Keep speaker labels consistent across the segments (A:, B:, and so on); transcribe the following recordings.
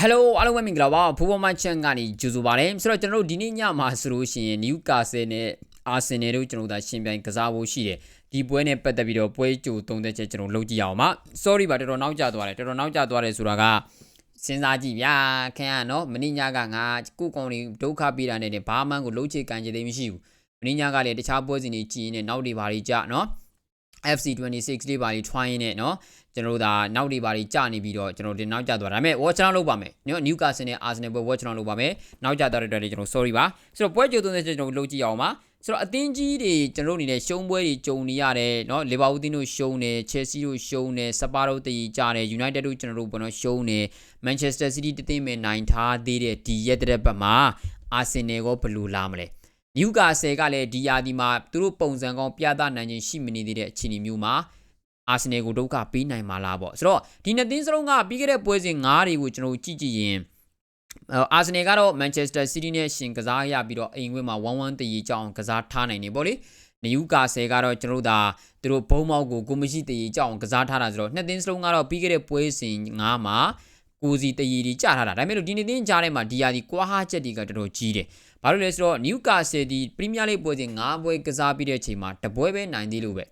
A: ဟယ်လိုအားလုံးပဲမင်္ဂလာပါဖူဘောမချန်ကနေကြိုဆိုပါရစေဆိုတော့ကျွန်တော်တို့ဒီနေ့ညမှာဆိုလို့ရှိရင်နယူကာဆယ်နဲ့အာဆင်နယ်တို့ကျွန်တော်တို့ဒါရှင်ပြိုင်ကစားဖို့ရှိတယ်ဒီပွဲနဲ့ပတ်သက်ပြီးတော့ပွဲကြိုသုံးသက်ချက်ကျွန်တော်လုပ်ကြည့်အောင်ပါ sorry ပါတော်တော်နောက်ကျသွားတယ်တော်တော်နောက်ကျသွားတယ်ဆိုတာကစဉ်းစားကြည့်ဗျာခင်ဗျာနော်မင်းညကငါကုကောင်တွေဒုက္ခပေးတာနဲ့တင်ဘာမှန်းကိုလုံးချေကန်ချေသေးမရှိဘူးမင်းညကလည်းတခြားပွဲစဉ်တွေကြည်ရင်နောက်တွေဘာတွေကြနော် FC26 လေးပါလေး try နေနော် ကျွန်တော်တို့ဒါနောက်တွေပါလေးကြာနေပြီးတော့ကျွန်တော်ဒီနောက်ကျသွားတာဒါပေမဲ့ watch down လုပ်ပါမယ်နော် Newcastle နဲ့ Arsenal ပွဲ watch down လုပ်ပါမယ်နောက်ကျသွားတဲ့အတွက်လည်းကျွန်တော် sorry ပါဆိုတော့ပွဲကြိုသွင်းတဲ့ကျွန်တော်လုပ်ကြည့်အောင်ပါဆိုတော့အသင်းကြီးတွေကျွန်တော်တို့အနေနဲ့ရှုံးပွဲတွေကြုံနေရတယ်เนาะလီဗာပူးတင်းတို့ရှုံးတယ်ချယ်ဆီတို့ရှုံးတယ်စပါတို့တည်ကြတယ်ယူနိုက်တက်တို့ကျွန်တော်တို့ဘောနော်ရှုံးတယ်မန်ချက်စတာစီးတီးတသိမ်းမဲ့နိုင်ထားသေးတဲ့ဒီရက်တဲ့ဘက်မှာအာဆင်နယ်ကိုဘယ်လိုလာမလဲနျူကာဆယ်ကလည်းဒီယာဒီမှာသူတို့ပုံစံကောင်းပြသနိုင်ခြင်းရှိမနေသေးတဲ့အခြေအနေမျိုးမှာ အာဆင်နယ်ကိုဒုက္ခပေးနိုင်မှာလားပေါ့ဆိုတော့ဒီနှစ်သင်းစလုံးကပြီးခဲ့တဲ့ပွဲစဉ်9တွေကိုကျွန်တော်ကြည့်ကြည့်ရင်အာဆင်နယ်ကတော့မန်ချက်စတာစီးတီးနဲ့ရှင်ကစားရပြီးတော့အိမ်ဝင်းမှာ1-1တည်ကြောင်းကစားထားနိုင်နေပေါ့လေနယူကာဆယ်ကတော့ကျွန်တော်တို့ဒါသူတို့ဘုံမောက်ကိုကိုမရှိတည်ကြောင်းကစားထားတာဆိုတော့နှစ်သင်းစလုံးကတော့ပြီးခဲ့တဲ့ပွဲစဉ်9မှာကိုစီတည်ဒီကြထားတာဒါပေမဲ့လို့ဒီနေ့သင်းကြားထဲမှာဒီယာဒီကွာဟာချက်တွေကတော်တော်ကြီးတယ်ဘာလို့လဲဆိုတော့နယူကာဆယ်ဒီပရီးမီးယားလိပွဲစဉ်9ပွဲကစားပြီးတဲ့အချိန်မှာတပွဲပဲနိုင်သေးလို့ပဲ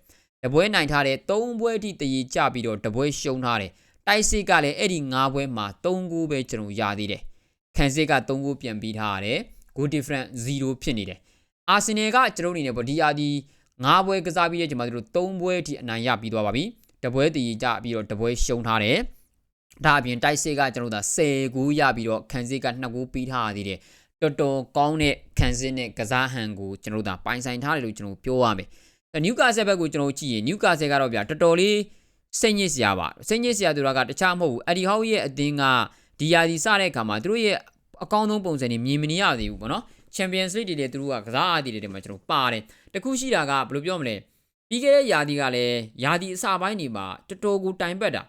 A: တပွဲနိုင်ထားတယ်3ပွဲအထိတည်ကြပြီးတော့တပွဲရှုံးထားတယ်တိုက်စစ်ကလည်းအဲ့ဒီ9ပွဲမှာ3ဂိုးပဲကျွန်တော်ရသေးတယ်ခံစစ်က3ဂိုးပြန်ပြီးထားရတယ် goal difference 0ဖြစ်နေတယ်အာဆင်နယ်ကကျွန်တော်အနေနဲ့ဗောဒီယာဒီ9ပွဲကစားပြီးတဲ့ချိန်မှာသူတို့3ပွဲအထိအနိုင်ရပြီးသွားပါပြီတပွဲတည်ကြပြီးတော့တပွဲရှုံးထားတယ်ဒါအပြင်တိုက်စစ်ကကျွန်တော်တို့10ဂိုးရပြီးတော့ခံစစ်က2ဂိုးပြီးထားရသေးတယ်တော်တော်ကောင်းတဲ့ခံစစ်နဲ့ကစားဟန်ကိုကျွန်တော်တို့ပိုင်ဆိုင်ထားတယ်လို့ကျွန်တော်ပြောရမယ် နျူကာဆယ်ဘက်ကိုကျွန်တော်ကြည့်ရင်နျူကာဆယ်ကတော့ဗျာတော်တော်လေးစိတ်ညစ်စရာပါစိတ်ညစ်စရာတို့ကတခြားမဟုတ်ဘူးအဒီဟောက်ရဲ့အသင်းကဒီယာဒီစတဲ့အခါမှာသူတို့ရဲ့အကောင်းဆုံးပုံစံတွေမြင်မနေရသေးဘူးပေါ့နော် Champions League တွေလည်းသူတို့ကကစားအားတွေတွေမှာကျွန်တော်ပါတယ်တခုရှိတာကဘယ်လိုပြောမလဲပြီးခဲ့တဲ့ယာဒီကလည်းယာဒီအစပိုင်းတွေမှာတော်တော်ကိုတိုင်ပတ်တာ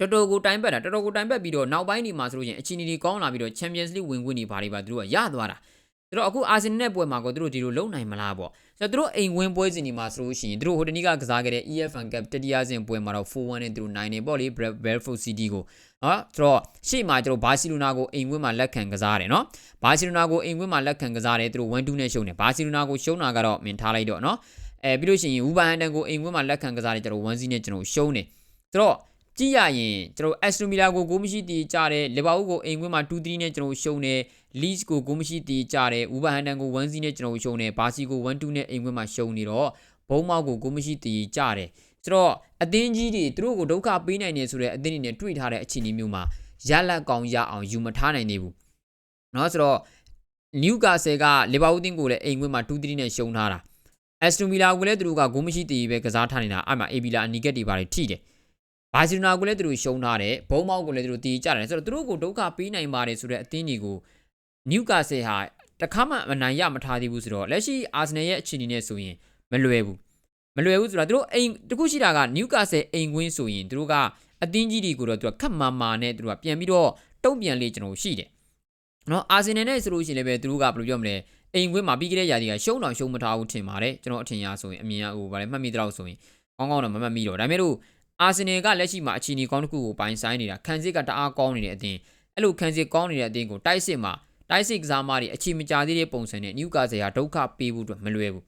A: တော်တော်ကိုတိုင်ပတ်တာတော်တော်ကိုတိုင်ပတ်ပြီးတော့နောက်ပိုင်းတွေမှာဆိုလို့ရင်အချီနီတွေကောင်းလာပြီးတော့ Champions League ဝင်ခွင့်တွေဘာတွေပါသူတို့ကရသွားတာ ဆိုတော့အခုအာဆင်နယ်နဲ့ပွဲမှာကိုသူတို့ဒီလိုလုံနိုင်မလားပေါ့ဆိုတော့သူတို့အိမ်ဝင်းပွဲစဉ်ဒီမှာဆိုလို့ရှိရင်သူတို့ဟိုတနည်းကကစားခဲ့တဲ့ EFN Cup တတိယဆင့်ပွဲမှာတော့4-1နဲ့သူတို့နိုင်နေပေါ့လေ Belfort City ကိုနော်ဆိုတော့ရှေ့မှာကျတော့ဘာစီလိုနာကိုအိမ်ဝင်းမှာလက်ခံကစားတယ်နော်ဘာစီလိုနာကိုအိမ်ဝင်းမှာလက်ခံကစားတယ်သူတို့1-2နဲ့ရှုံးတယ်ဘာစီလိုနာကိုရှုံးတာကတော့မင်းထားလိုက်တော့နော်အဲပြီးလို့ရှိရင်ဝူဘန်ဟန်တန်ကိုအိမ်ဝင်းမှာလက်ခံကစားတယ်ကျတော့1-0နဲ့ကျွန်တော်ရှုံးတယ်ဆိုတော့ ကြည့်ရရင်ကျွန်တော်အက်စတိုမီလာကိုဂိုးမရှိတီးကြတယ်လီဗာပူးကိုအိမ်ခွင်းမှာ2-3နဲ့ကျွန်တော်ရှုံးတယ်လီစ်ကိုဂိုးမရှိတီးကြတယ်ဝူဘန်ဟန်တန်ကို1-0နဲ့ကျွန်တော်ရှုံးတယ်ဘာစီကို1-2နဲ့အိမ်ခွင်းမှာရှုံးနေတော့ဘုံမောက်ကိုဂိုးမရှိတီးကြတယ်ဆိုတော့အသင်းကြီးတွေသူတို့ကိုဒုက္ခပေးနိုင်နေဆိုတဲ့အသင်းတွေနဲ့တွေ့ထားတဲ့အခြေအနေမျိုးမှာရလက်ကောင်ရအောင်ယူမထားနိုင်နေဘူးเนาะဆိုတော့နျူကာဆယ်ကလီဗာပူးတင်းကိုလည်းအိမ်ခွင်းမှာ2-3နဲ့ရှုံးထားတာအက်စတိုမီလာကိုလည်းသူတို့ကဂိုးမရှိတီးပဲကစားထားနေတာအဲ့မှာအေဘီလာအနီကက်တွေပါတွေထိတယ် ဘာစီလိုနာကိုလည်းသူတို့ရှုံးထားတယ်ဘုံမောက်ကိုလည်းသူတို့တီးကြတယ်ဆိုတော့သူတို့ကိုဒုက္ခပေးနိုင်ပါတယ်ဆိုတဲ့အသင်းတွေကိုနျူကာဆယ်ဟာတခါမှမနိုင်ရမထားသေးဘူးဆိုတော့လက်ရှိအာဆင်နယ်ရဲ့အခြေအနေနဲ့ဆိုရင်မလွယ်ဘူးမလွယ်ဘူးဆိုတော့သူတို့အိမ်တခုရှိတာကနျူကာဆယ်အိမ်ကွင်းဆိုရင်သူတို့ကအသင်းကြီးတွေကိုတော့သူကခက်မာမာနဲ့သူတို့ကပြန်ပြီးတော့တုံ့ပြန်လေကျွန်တော်ရှိတယ်နော်အာဆင်နယ်နဲ့ဆိုလို့ရှိရင်လည်းပဲသူတို့ကဘယ်လိုပြောမလဲအိမ်ကွင်းမှာပြီးခဲ့တဲ့ຢာဒီကရှုံးတောင်ရှုံးမထားဘူးထင်ပါတယ်ကျွန်တော်အထင်ရဆိုရင်အမြင်အဟိုဗာလဲမှတ်မိတော့ဆိုရင်ကောင်းကောင်းတော့မမှတ်မိတော့ဒါပေမဲ့လို့ အာဆင်နယ်ကလက်ရှိမှာအခြေအနေကောင်းတစ်ခုကိုပိုင်ဆိုင်နေတာခံစစ်ကတအားကောင်းနေတဲ့အသင်းအဲ့လိုခံစစ်ကောင်းနေတဲ့အသင်းကိုတိုက်စစ်မှာတိုက်စစ်ကစားမတွေအခြေမကျသေးတဲ့ပုံစံနဲ့နယူကာဆယ်ဟာဒုက္ခပေးဖို့အတွက်မလွယ်ဘူး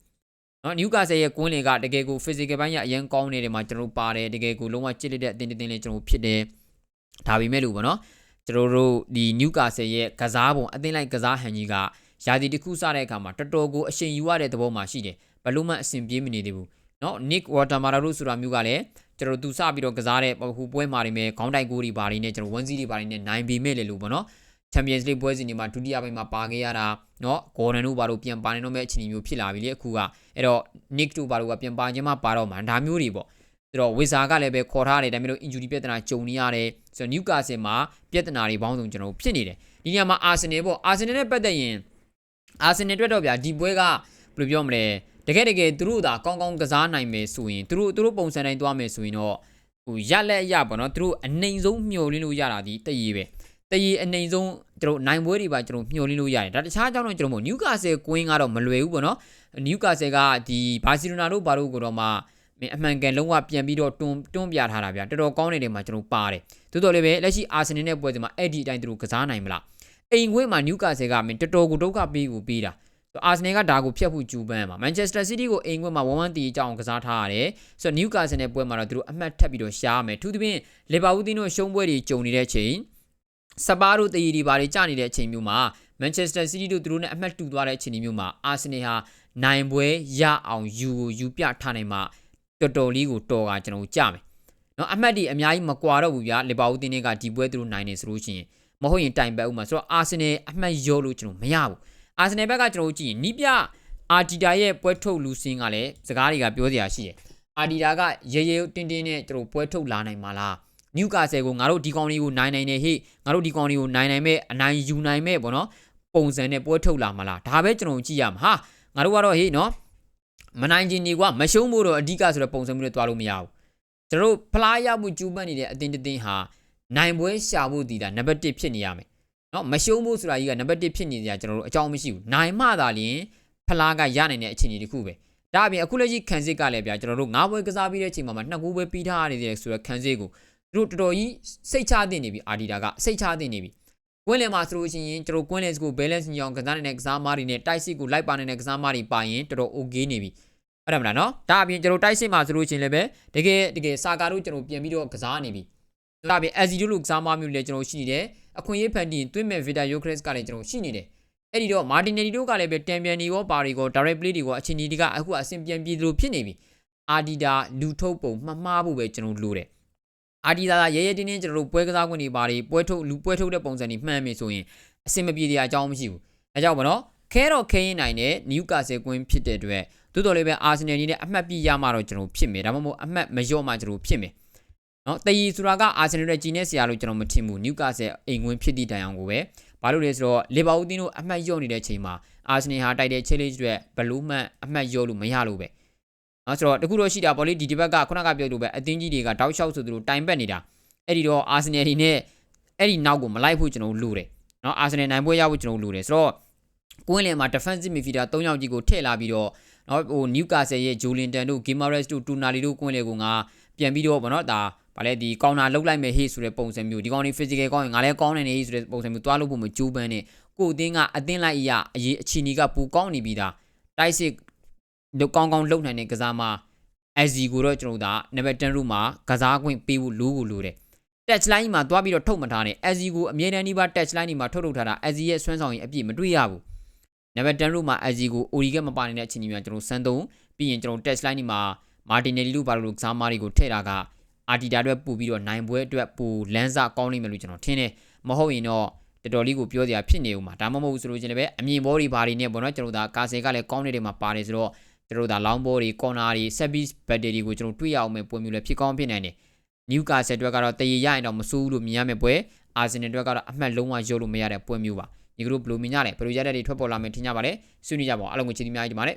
A: နော်နယူကာဆယ်ရဲ့ကွင်းလင်ကတကယ်ကို physical ပိုင်းရအရင်ကောင်းနေတယ်မှာကျွန်တော်ပါတယ်တကယ်ကိုလုံးဝကြစ်လက်တဲ့အသင်းတင်းလေးကျွန်တော်ဖြစ်တယ်ဒါပေမဲ့လို့ပေါ့နော်ကျွန်တော်တို့ဒီနယူကာဆယ်ရဲ့ကစားပုံအသင်းလိုက်ကစားဟန်ကြီးကရာသီတစ်ခုစတဲ့အခါမှာတော်တော်ကိုအရှင်ယူရတဲ့သဘောမှာရှိတယ်ဘလို့မှအဆင်ပြေမနေသေးဘူးနော် Nick Watermara တို့ဆိုတာမျိုးကလည်း ကျွန်တော်သူစပြီးတော့ကစားတဲ့ဟိုပွဲမှာနေမယ်ခေါင်းတိုက်ကိုတွေဘာတွေနဲ့ကျွန်တော်ဝန်စီတွေဘာတွေနဲ့နိုင်ပေမဲ့လေလို့ပေါ့နော် Champions League ပွဲစဉ်တွေမှာဒုတိယပိုင်းမှာပါခဲ့ရတာเนาะ Gordon တို့ဘာလို့ပြန်ပါနေတော့မဲ့အခြေအနေမျိုးဖြစ်လာပြီလေအခုကအဲ့တော့ Nick တို့ဘာလို့ကပြန်ပါခြင်းမှပါတော့မှာဒါမျိုးတွေပေါ့ဆိုတော့ဝီဇာကလည်းပဲခေါ်ထားတယ်ဒါမျိုးလို့ injury ပြဿနာကြုံနေရတယ်ဆိုတော့ Newcastle မှာပြဿနာတွေပေါင်းစုံကျွန်တော်ဖြစ်နေတယ်ဒီနေရာမှာ Arsenal ပေါ့ Arsenal နဲ့ပတ်သက်ရင် Arsenal အတွက်တော့ဗျာဒီပွဲကဘယ်လိုပြောမလဲ တကယ်တကယ်သူတို့သာကောင်းကောင်းကစားနိုင်မယ်ဆိုရင်သူတို့သူတို့ပုံစံတိုင်းသွားမယ်ဆိုရင်တော့ဟိုရက်လက်ရပါတော့သူတို့အနိုင်ဆုံးမျှော်လင့်လို့ရတာဒီတည်ရပဲတည်အနိုင်ဆုံးကျွန်တော်နိုင်ပွဲတွေပါကျွန်တော်မျှော်လင့်လို့ရတယ်ဒါတခြားကြောင့်တော့ကျွန်တော်မို့နျူကာဆယ်ကွင်းကတော့မလွယ်ဘူးပေါ့နော်နျူကာဆယ်ကဒီဘာစီလိုနာတို့ဘာတို့ကိုတော့မှမင်းအမှန်ကန်လုံးဝပြန်ပြီးတော့တွန်းတွန်းပြထားတာဗျာတော်တော်ကောင်းတဲ့နေရာမှာကျွန်တော်ပါတယ်တိုးတော်လည်းပဲလက်ရှိအာဆင်နယ်နဲ့ပွဲစဉ်မှာအဲ့ဒီအတိုင်းသူတို့ကစားနိုင်မလားအိမ်ခွေးမှာနျူကာဆယ်ကမင်းတော်တော်ကိုဒုက္ခပေးကိုပေးတာ အာဆင်နယ်ကဒါကိုဖျက်ဖို့ကြိုးပမ်းမှာမန်ချက်စတာစီးတီးကိုအိမ်ခွေးမှာ1-1တီအကြောင်းကစားထားရတယ်ဆိုတော့နျူကာဆယ်နဲ့ပွဲမှာတော့သူတို့အမှတ်ထပ်ပြီးတော့ရှားမယ်သူသဖြင့်လီဗာပူးတင်းတို့ရှုံးပွဲတွေကြုံနေတဲ့အချိန်စပါးတို့တည်ရီပါတွေကြာနေတဲ့အချိန်မျိုးမှာမန်ချက်စတာစီးတီးတို့သူတို့နဲ့အမှတ်တူသွားတဲ့အချိန်မျိုးမှာအာဆင်နယ်ဟာနိုင်ပွဲရအောင်ယူကိုယူပြထားနိုင်မှာတော်တော်လေးကိုတော်ကကျွန်တော်ကြမယ်နော်အမှတ်ဒီအများကြီးမကွာတော့ဘူးဗျာလီဗာပူးတင်းတွေကဒီပွဲသူတို့နိုင်နေဆိုလို့ရှိရင်မဟုတ်ရင်တိုင်ပတ်ဦးမှာဆိုတော့အာဆင်နယ်အမှတ်ရောလို့ကျွန်တော်မရဘူး အာဆင်နယ်ဘက်ကကျွန်တော်ကြည့်ရင်နီးပြအာတီတာရဲ့ပွဲထုတ်လူစင်းကလည်းစကားတွေကပြောစရာရှိတယ်အာတီတာကရေရေတင်းတင်းနဲ့ကျွန်တော်ပွဲထုတ်လာနိုင်မှာလားနျူကာဆယ်ကိုငါတို့ဒီကောင်လေးကိုနိုင်နိုင်နေဟေ့ငါတို့ဒီကောင်လေးကိုနိုင်နိုင်မဲ့အနိုင်ယူနိုင်မဲ့ပေါ့နော်ပုံစံနဲ့ပွဲထုတ်လာမှာလားဒါပဲကျွန်တော်ကြည့်ရမှာဟာငါတို့ကတော့ဟေ့နော်မနိုင်ခြင်းနေကွာမရှုံးဖို့တော့အဓိကဆိုတဲ့ပုံစံမျိုးနဲ့တွားလို့မရဘူးကျွန်တော်တို့ဖလားရမှုကျူးပန်းနေတဲ့အတင်းတင်းဟာနိုင်ပွဲရှာဖို့တည်တာနံပါတ်1ဖြစ်နေရမယ် နော်မရှုံးဖို့ဆိုတာကြီးကနံပါတ်1ဖြစ်နေကြကျွန်တော်တို့အကြောင်းမရှိဘူးနိုင်မှသာလျှင်ဖလားကရနိုင်တဲ့အခြေအနေတစ်ခုပဲဒါအပြင်အခုလက်ရှိခံစစ်ကလည်းဗျာကျွန်တော်တို့ငါးပွဲကစားပြီးတဲ့အချိန်မှာနှစ်ကူပဲပြီးထားရတဲ့ဆိုတော့ခံစစ်ကိုသူတို့တော်တော်ကြီးစိတ်ချတင်နေပြီအာဒီတာကစိတ်ချတင်နေပြီကွင်းလယ်မှာဆိုလို့ရှိရင်ကျွန်တော်ကွင်းလယ်စကို balance ညောင်းကစားနေတဲ့ကစားမားတွေနဲ့တိုက်စစ်ကိုလိုက်ပါနေတဲ့ကစားမားတွေပါရင်တော်တော် okay နေပြီအဲ့ဒါမလားနော်ဒါအပြင်ကျွန်တော်တိုက်စစ်မှာဆိုလို့ရှိရင်လည်းပဲတကယ်တကယ်စာကာတို့ကျွန်တော်ပြန်ပြီးတော့ကစားနေပြီဒါအပြင် SC တို့လူကစားမားမျိုးလည်းကျွန်တော်ရှိနေတယ် အခွင့်အရေးဖန်တီးသွင်းမဲ့ Vita Yokres ကလည်းကျွန်တော်ရှိနေတယ်အဲ့ဒီတော့မာတင်နယ်ဒီတို့ကလည်းပဲတံပြန်နေရောပါရီကို direct play တွေကိုအချင်းကြီးတွေကအခုအဆင်ပြန်ပြေလို့ဖြစ်နေပြီအာဒီတာလူထုတ်ပုံမှမှားဖို့ပဲကျွန်တော်လိုတယ်အာဒီတာကရဲရဲတင်းတင်းကျွန်တော်တို့ပွဲကစားခွင့်တွေပါတွေပွဲထုတ်လူပွဲထုတ်တဲ့ပုံစံတွေမှန်ပြီဆိုရင်အဆင်မပြေတဲ့အကြောင်းမရှိဘူးအဲကြောင့်မနော်ခဲတော့ခဲရင်နိုင်တဲ့နျူကာဆယ်ကွင်းဖြစ်တဲ့အတွက်တိုးတော်လေးပဲအာဆင်နယ်ကြီးနဲ့အမှတ်ပြရမှာတော့ကျွန်တော်ဖြစ်မယ်ဒါမှမဟုတ်အမှတ်မလျော့မှကျွန်တော်ဖြစ်မယ် နော်တည်ရီဆိုတာကအာဆင်နယ်ရဲ့ကြီးနေဆရာလို့ကျွန်တော်မထင်ဘူးနျူကာဆယ်အိမ်ကွင်းဖြစ်သည့်တိုင်အောင်ကိုပဲဘာလို့လဲဆိုတော့လီဗာပူးတင်းတို့အမှတ်လျော့နေတဲ့ချိန်မှာအာဆင်နယ်ဟာတိုက်တဲ့ချဲလေးတွေဘလူးမှန်အမှတ်လျော့လို့မရလို့ပဲနော်ဆိုတော့တခုတော့ရှိတာပေါ့လေဒီဒီဘက်ကခုနကပြောလို့ပဲအသင်းကြီးတွေကတောက်လျှောက်ဆိုသူတို့တိုင်ပတ်နေတာအဲ့ဒီတော့အာဆင်နယ်ဒီနဲ့အဲ့ဒီနောက်ကိုမလိုက်ဖို့ကျွန်တော်လိုတယ်နော်အာဆင်နယ်နိုင်ပွဲရဖို့ကျွန်တော်လိုတယ်ဆိုတော့ကွင်းလယ်မှာ defensive midfielder ၃ယောက်ကြီးကိုထည့်လာပြီးတော့နော်ဟိုနျူကာဆယ်ရဲ့ဂျိုလင်တန်တို့ဂီမာရက်စ်တို့တူနာလီတို့ကွင်းလယ်ကိုငါပြန်ပြီးတော့ဗောနော်ဒါ ဗာလဲဒီကောင်နာလုတ်လိုက်မယ်ဟေးဆိုတဲ့ပုံစံမျိုးဒီကောင်นี่ physical ကောင်းရင်ငါလည်းကောင်းနေနေဟေးဆိုတဲ့ပုံစံမျိုးတွားလို့ဖို့မကြိုးပမ်းနဲ့ကိုအသင်းကအသင်းလိုက်အရာအရေးအချီနီကပူကောင်းနေပြီသားတိုက်စစ်လောက်ကောင်းကောင်းလုံနိုင်တဲ့ကစားမ SG ကိုတော့ကျွန်တော်တို့ကနံပါတ်10ရုမှာကစားခွင့်ပေးဖို့လိုကိုလိုတယ် touch line မှာသွားပြီးတော့ထုတ်မထားနဲ့ SG ကိုအမြဲတမ်းဒီပါ touch line မှာထုတ်ထုတ်ထားတာ SG ရဲ့ဆွမ်းဆောင်ရင်အပြည့်မတွေ့ရဘူးနံပါတ်10ရုမှာ SG ကို OD ကမပါနေတဲ့အချိန်ကြီးမှာကျွန်တော်စမ်းသုံးပြီးရင်ကျွန်တော် touch line မှာ Martinelli လို့ပါလို့ကစားမတွေကိုထည့်တာက အာတီတာအတွက်ပူပြီးတော့နိုင်ပွဲအတွက်ပူလန်းစာကောင်းနိုင်မယ်လို့ကျွန်တော်ထင်တယ်မဟုတ်ရင်တော့တော်တော်လေးကိုပြောစရာဖြစ်နေဦးမှာဒါမှမဟုတ်ဆိုလို့ချင်းလည်းပဲအမြင်ဘောတွေဘာတွေနဲ့ပေါ့နော်ကျွန်တော်ဒါကာဆယ်ကလည်းကောင်းနေတဲ့မှာပါတယ်ဆိုတော့ကျွန်တော်ဒါလောင်းဘောတွေကော်နာတွေဆက်ပြီးဘက်တရီကိုကျွန်တော်တွေ့ရအောင်မယ်ပွဲမျိုးလည်းဖြစ်ကောင်းဖြစ်နိုင်တယ်နျူကာဆယ်အတွက်ကတော့တည်ရရင်တော့မစိုးဘူးလို့မြင်ရမယ်ပွဲအာဆင်နယ်အတွက်ကတော့အမှတ်လုံးဝရုပ်လို့မရတဲ့ပွဲမျိုးပါဒီကတို့ဘယ်လိုမြင်ကြလဲဘယ်လိုရတဲ့တွေထွက်ပေါ်လာမယ်ထင်ကြပါလဲဆွေးနွေးကြပါဦးအားလုံးကိုချီးမြှောက်ကြပါမယ်